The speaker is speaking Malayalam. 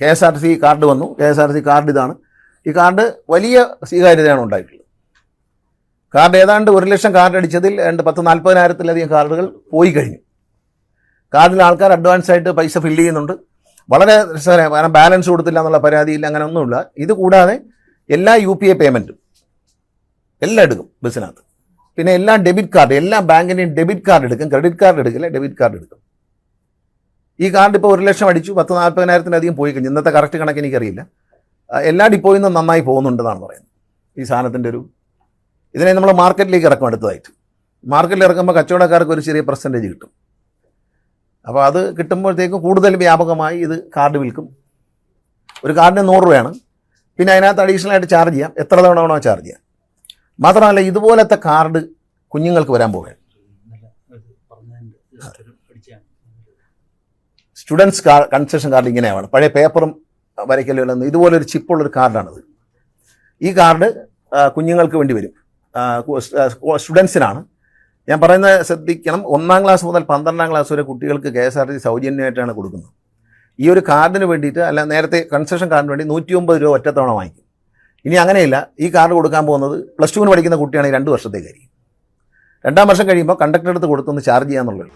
K S R C card വന്നു. K S R C card ഇതാണ്. ഈ കാർഡ് വലിയ സ്വീകാര്യതയാണ് ഉണ്ടായിട്ടുള്ളത്. കാർഡ് ഏതാണ്ട് ഒരു ലക്ഷം കാർഡ് അടിച്ചതിൽ രണ്ട് പത്ത് നാൽപ്പതിനായിരത്തിലധികം കാർഡുകൾ പോയി കഴിഞ്ഞു. കാർഡിൽ ആൾക്കാർ അഡ്വാൻസ് ആയിട്ട് പൈസ ഫില്ല് ചെയ്യുന്നുണ്ട്. വളരെ കാരണം ബാലൻസ് കൊടുത്തില്ല എന്നുള്ള പരാതിയില്ല അങ്ങനെ ഒന്നുമില്ല. ഇത് കൂടാതെ എല്ലാ യു പി ഐ പേയ്മെന്റും എല്ലാം എടുക്കും ബസ്സിനകത്ത് പിന്നെ എല്ലാ ഡെബിറ്റ് കാർഡ് എല്ലാ ബാങ്കിന്റെയും ഡെബിറ്റ് കാർഡ് എടുക്കും ക്രെഡിറ്റ് കാർഡ് എടുക്കില്ല ഡെബിറ്റ് കാർഡ് എടുക്കും. ഈ കാർഡ് ഇപ്പോൾ ഒരു ലക്ഷം അടിച്ചു പത്ത് നാൽപ്പതിനായിരത്തിനധികം പോയി കഴിഞ്ഞു. ഇന്നത്തെ കറക്റ്റ് കണക്ക് എനിക്കറിയില്ല. എല്ലാ ഡിപ്പോയിൽ നിന്നും നന്നായി പോകുന്നുണ്ടെന്നാണ് പറയുന്നത്. ഈ സാധനത്തിന്റെ ഒരു ഇതിനെ നമ്മൾ മാർക്കറ്റിലേക്ക് ഇറക്കും അടുത്തതായിട്ട്. മാർക്കറ്റിൽ ഇറക്കുമ്പോൾ കച്ചവടക്കാർക്ക് ഒരു ചെറിയ പെർസെന്റേജ് കിട്ടും. അപ്പോൾ അത് കിട്ടുമ്പോഴത്തേക്കും കൂടുതൽ വ്യാപകമായി ഇത് കാർഡ് വിൽക്കും. ഒരു കാർഡിന് നൂറ് രൂപയാണ്. പിന്നെ അതിനകത്ത് അഡീഷണൽ ആയിട്ട് ചാർജ് ചെയ്യാം. എത്ര തവണ വേണോ ചാർജ് ചെയ്യാം. മാത്രമല്ല ഇതുപോലത്തെ കാർഡ് കുഞ്ഞുങ്ങൾക്ക് വരാൻ പോകുകയാണ് സ്റ്റുഡൻസ് കാർ കൺസെഷൻ കാർഡ് ഇങ്ങനെയാണ്. പഴയ പേപ്പറും വരയ്ക്കലും ഇതുപോലൊരു ചിപ്പുള്ളൊരു കാർഡാണിത്. ഈ കാർഡ് കുഞ്ഞുങ്ങൾക്ക് വേണ്ടി വരും. സ്റ്റുഡൻസിനാണ്. ഞാൻ പറയുന്നത് ശ്രദ്ധിക്കണം. ഒന്നാം ക്ലാസ് മുതൽ പന്ത്രണ്ടാം ക്ലാസ് വരെ കുട്ടികൾക്ക് K S R T C സൗജന്യമായിട്ടാണ് കൊടുക്കുന്നത്. ഈ ഒരു കാർഡിന് വേണ്ടിയിട്ട് അല്ല നേരത്തെ കൺസെഷൻ കാർഡിന് വേണ്ടി നൂറ്റി ഒമ്പത് രൂപ ഒറ്റത്തവണ വാങ്ങിക്കും. ഇനി അങ്ങനെയില്ല. ഈ കാർഡ് കൊടുക്കാൻ പോകുന്നത് പ്ലസ് ടുവിന് പഠിക്കുന്ന കുട്ടിയാണെങ്കിൽ രണ്ട് വർഷത്തേക്കായിരിക്കും രണ്ടാം വർഷം കഴിയുമ്പോൾ കണ്ടക്ടർ എടുത്ത് കൊടുത്തൊന്ന് ചാർജ് ചെയ്യാന്നുള്ളത്